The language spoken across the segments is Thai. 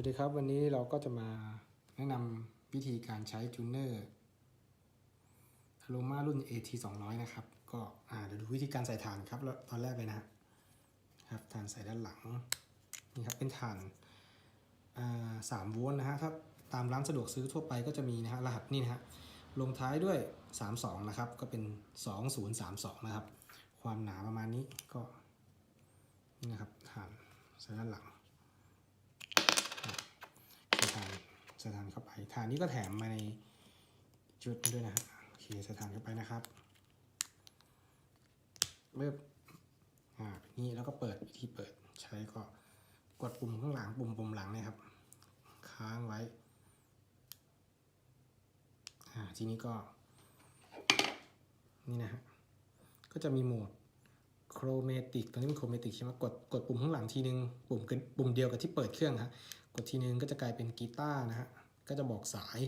วัสดีครับวันนี้เราก็จะมาแนะนำวิธีการใช้จูเนอร์อโ o มารุ่น AT 200 นะครับ ก็เดี๋ยวดูวิธีการใส่ฐานครับแล้วตอนแรกเลยนะครับฐานใส่ด้านหลังนี่ครับเป็นฐานสามโวลต์นะฮะถ้าตามร้านสะดวกซื้อทั่วไปก็จะมีนะฮะรหัสนี่นะฮะลงท้ายด้วย 32 นะครับ ก็เป็น 2032 นะครับ ความหนาประมาณนี้ก็นี่นะครับฐานใส่ด้านหลัง ใส่ฐานใส่ฐานเข้าไปฐานนี้ก็แถมมาในชุดด้วยนะฮะโอเคส่ฐานเข้าไปนะครับเริ่มอ่าแบบนี้แล้วก็เปิดวิธีเปิดใช้ก็กดปุ่มข้างหลังปุ่มปุ่มหลังนะครับ ค้างไว้อ่าทีนี้ก็นี่นะฮะก็จะมีโหมดโครเมติกตรงนี้เป็นโครเมติกใช่ไหมกดกดปุ่มข้างหลังทีนึงปุ่มกันปุ่มเดียวกับที่เปิดเครื่องฮะ กดทีนึงก็จะกลายเป็นกีตาร์นะฮะ ก็จะบอกสาย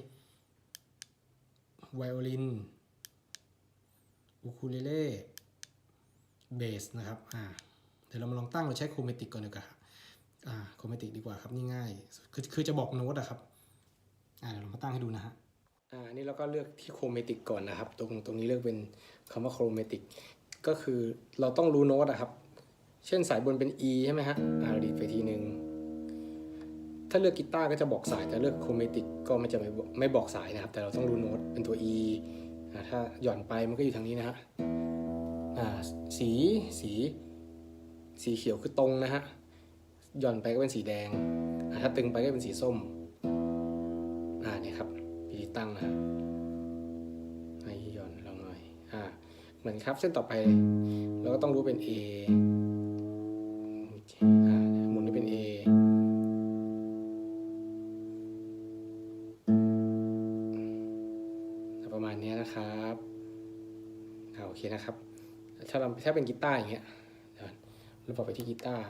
ไวโอลิน อูคูเลเล่ เบสนะครับ อ่า เดี๋ยวเรามาลองตั้งเราใช้โครเมติกก่อนดีกว่าอ่า โครเมติกดีกว่าครับนี่ง่าย คือคือจะบอกโน้ตอะครับ อ่าเดี๋ยวเรามาตั้งให้ดูนะฮะ อ่า นี่เราก็เลือกที่โครเมติกก่อนนะครับ ตรงตรงนี้เลือกเป็นคำว่าโครเมติก ก็คือเราต้องรู้โน้ตอะครับ เช่นสายบนเป็น E ใช่ไหมฮะ อ่าดีดไปทีหนึ่ง ถ้าเลือกกีตาร์ก็จะบอกสายแต่เลือกโครเมติกก็ไม่จะไม่ไม่บอกสายนะครับ แต่เราต้องรู้โน้ตเป็นตัว E อ่าถ้าหย่อนไปมันก็อยู่ทางนี้นะฮะอ่าสีสีสีเขียวคือตรงนะฮะหย่อนไปก็เป็นสีแดง ถ้าตึงไปก็เป็นสีส้มอ่าเนี่ยครับวิธีตั้งนะฮะให้หย่อนลงหน่อยอ่าเหมือนครับเส้นต่อไปเราก็ต้องรู้เป็น A ประมาณนี้นะครับอ่าโอเคนะครับ ถ้าเราถ้าเป็นกีตาร์อย่างเงี้ยเราบอกไปที่กีตาร์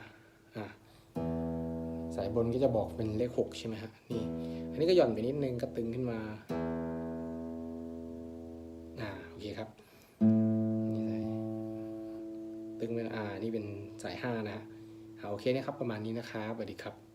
อ่าสายบนก็จะบอกเป็นเลขหกใช่ไหมฮะนี่ อันนี้ก็หย่อนไปนิดนึงก็ตึงขึ้นมาอ่าโอเคครับนี่สายตึงเป็นอ่านี่เป็นสายห้านะฮะอ่าโอเคนะครับประมาณนี้นะครับสวัสดีครับ